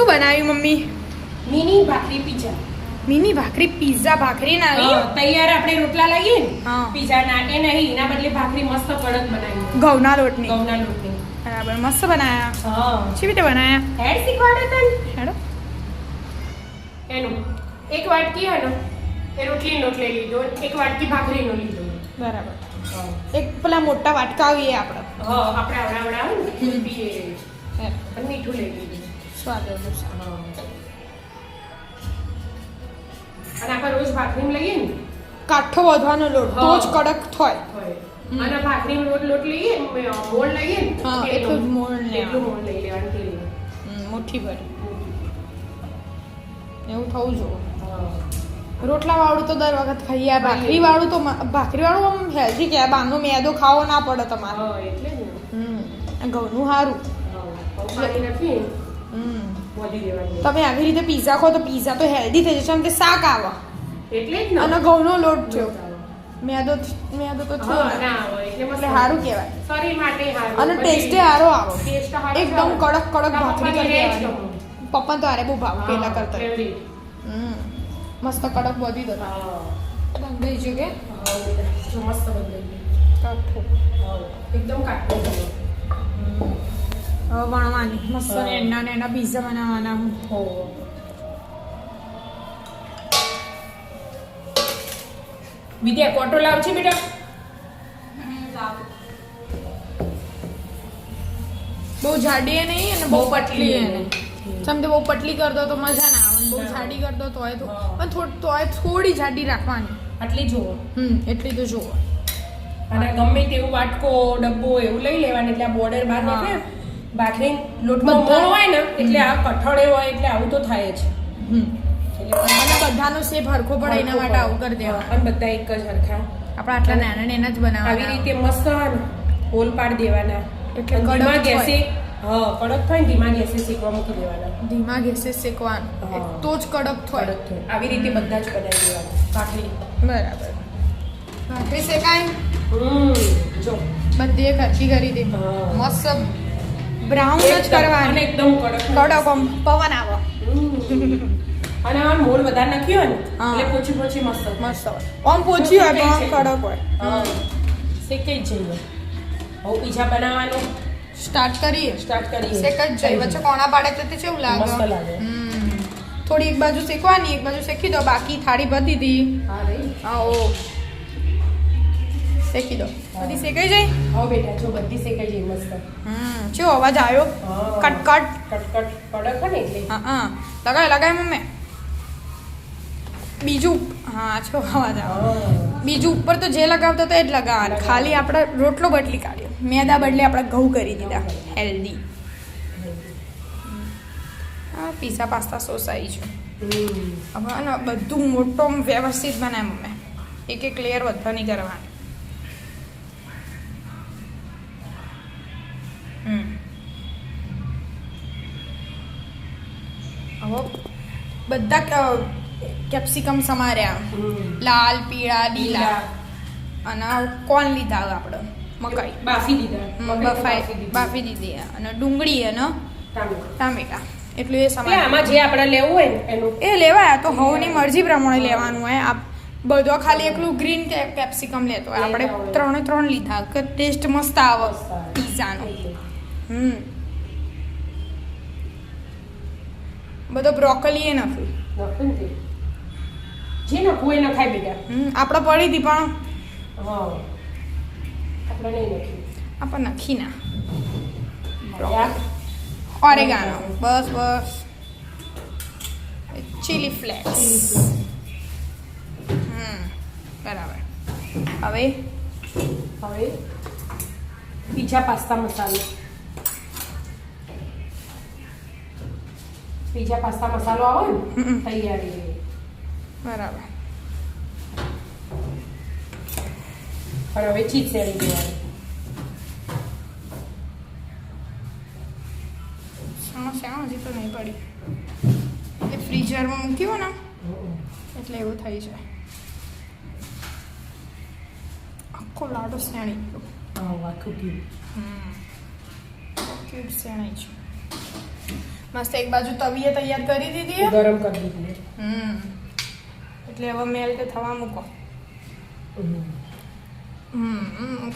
શું બનાવ્યું mummy? Mini ભાખરી પીઝા મિની ભાખરી પીઝા ભાખરી ના તૈયાર આપણે રોટલા લાગીએ. પીઝા ના એ નહીં એના બદલે ભાખરી મસ્ત કડક બનાવી. ઘઉંના લોટની. ઘઉંના લોટની. બરાબર મસ્ત બનાયા. હા. કેવી રીતે બનાયા? હેડ શીખવાડે તને? હેડો. એનું એક વાટકી હે એ રોટલીનો લઈ લીધો એક વાટકી ભાખરીનો લીધો. બરાબર. એક પેલા મોટા વાટકા આવીએ આપણે. હા આપણે આવડા આવડા આવે ને મીઠું લઈ લીધું. હા. અને આપણે રોજ ભાખરી લઈએ ને? કાઠો વધવાનો લોટ તો જ કડક થાય. અને ભાખરી લોટ લોટ લઈએ મોળ લઈએ ને હા, એટલું- જ મોળ લેવાનું. એટલું મોળ લઈ લેવાનું તેલનું. મુઠ્ઠી ભર. એવું થવું જોઈએ. રોટલા વાળું તો દર વખત ખાઈએ. ભાખરી વાળું તો ભાખરી વાળું આમ હેલ્ધી કે બહારનો મેદો ખાવો ના પડે તમારે. એટલે. ઘઉંનું સારું. તમે આવી રીતે પીઝા ખો તો પીઝા તો હેલ્ધી થઈ જશે અને શાક આવા. એટલે જ અને ઘઉંનો લોટ થયો મેદો મેદો તો થયો. એટલે સારું કહેવાય. શરીર માટે સારું. અને ટેસ્ટે સારો આવો. એકદમ કડક કડક ભાખરી કરી દેવાની. પપ્પા તો આરે બહુ ભાવ પેલા કરતા. હમ. મસ્ત કડક બધી દો. બંધાઈ છે કે? મસ્ત બંધાઈ ગયું. કાઠું. એકદમ. હવે વણવાની. મસ્ત એના ને એના પીઝા બનાવવાના. હું. વિદ્યા કોટો લાવજે બેટા? બહુ જાડી એ નહીં અને બહુ પતલી નહીં. સમજો બહુ પતલી કર દો તો મજા ના આવે. બહુ જાડી કર દો તોય તો. પણ થોડ તોય થોડી જાડી રાખવાની. આટલી જુઓ હમ એટલી તો જુઓ અને ગમે તેવું વાટકો ડબ્બો એવું લઈ લેવાનું એટલે આ બોર્ડર બહાર. નીકળે ભાખરી લોટમાં મોણ હોય ને એટલે આ કઠોળે હોય એટલે આવું તો થાય જ. એટલે બધાનો શેપ હરખો પડે એના માટે આવું કરી દેવા. અને બધા એક જ હરખા. આપણે આટલા નાના નાના જ બનાવવા આવી રીતે મસ્ત હોલ પાડી દેવાના. એટલે કડક ધીમા ગેસે હા કડક થાય ને ધીમા ગેસે શેકવા મૂકી દેવાના. ધીમા ગેસે શેકવાનું. તો જ કડક થાય કડક થાય. આવી રીતે બધા જ બનાવી દેવાના. ભાખરી બરાબર. ભાખરી શેકાય? હમ જો. બધી ખર્ચી કરી દે. મસ્ત. બ્રાઉન જ કરવાનું. એકદમ કડક. કડક પવન આવો. અને આમ મોળ વધારે નાખ્યો ને એટલે પોચી પોચી મસ્ત મસ્ત હોય. આમ પોચી હોય પણ કડક હોય. શેકાઈ જ જઈએ. હવે પીઝા બનાવવાનું. સ્ટાર્ટ કરીએ. સ્ટાર્ટ કરીએ. શેક જ જઈએ. વચ્ચે કોણા પાડે તો તે કેવું લાગે મસ્ત લાગે. હમ. થોડી એક બાજુ શેકવાની એક બાજુ શેકી દો. બાકી થાળી ભરી દીધી. હા આવો શેકી દો. બધી શેકાઈ જાય? હા બેટા જો બધી શેકાઈ જાય મસ્ત. હમ ચેવો અવાજ આવ્યો? કટ કટ કટ કટકટ. કડક ને એટલે. હા હા. લગાય લગાય મમ્મી. બીજું હા છો અવાજ આવે બીજું ઉપર તો જે લગાવતો તો એ જ લગાવવાનું. ખાલી આપણે રોટલો બદલી કાઢ્યો. મેદા બદલે આપણે ઘઉં કરી દીધા. હેલ્ધી હા પીઝા પાસ્તા સોસ આવી છે હવે બધું મોટો વ્યવસ્થિત બનાવે મમ્મી. એક એક લેયર બધા નહીં કરવાની. બધા કેપ્સિકમ સમાર્યા લાલ પીળા લીલા. અને કોણ લીધા આપણે મકાઈ બાફી દીધા બફાઈ બાફી દીધી અને ડુંગળી અને ટામેટા એટલું એ સમય આમાં જે આપણે લેવું હોય એનું એ લેવાય તો હવની મરજી પ્રમાણે લેવાનું હોય આ બધો ખાલી એકલું ગ્રીન કેપ્સિકમ લેતો હોય આપણે ત્રણે ત્રણ લીધા કે ટેસ્ટ મસ્ત આવે મસ્ત આવે. પીઝાનો હમ બધો બ્રોકલી એ નથી. નાખું. જે નખું એ નખાય બેટા. આપણે પડી હતી પણ આપણે નહીં નાખ્યું આપણે નખી ના. ઓરેગાનો બસ બસ. ચીલી ફ્લેક્સ હમ બરાબર. હવે? હવે પીઝા પાસ્તા મસાલો. પીઝા પાસ્તા મસાલો આવે ને. તૈયારી બરાબર પણ હવે ચીજ શેરી દેવાની સમસ્યા હજી તો નહીં પડી એ ફ્રીઝરમાં મૂક્યો ને એટલે એવું થઈ જાય આખો લાડો શેણી ગયો આખું ક્યુબ હમ ક્યુબ શેણાઈ છે મસ્ત એક બાજુ તવીએ તૈયાર કરી દીધી. ગરમ કરી દીધી. હમ. એટલે હવે મેલ્ટ થવા મૂકો. હમ.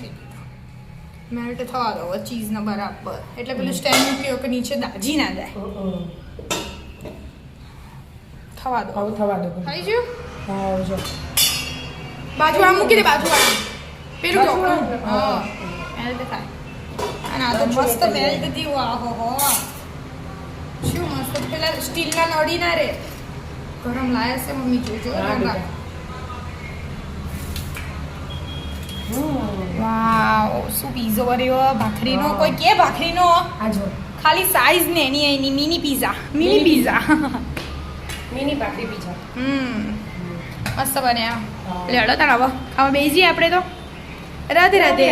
મેલ્ટ થવા દો ચીઝને બરાબર. એટલે પેલું સ્ટેન્ડ મૂક્યો કે નીચે દાજી ના જાય. થવા દો હવે થવા દો. થઈ ગયું? હા આવજો બાજુ આમ મૂકી દે બાજુ આમ પેલું હા. મેલ્ટ થાય. અને આ તો મસ્ત મેલ્ટ થયું આહો હો શું મસ્ત પેલા સ્ટીલના નડી ના રે. ગરમ લાયા છે મમ્મી જોજો. વાવ શું પીઝો રહ્યો ભાખરીનો. કોઈ કે ભાખરીનો? આ જો. ખાલી સાઈઝ ને એની એની mini pizza mini pizza mini ભાખરી પીઝા હમ. મસ્ત બન્યા. લેડો તાણ હવે ખાવા બેસી આપણે તો. રાધે રાધે.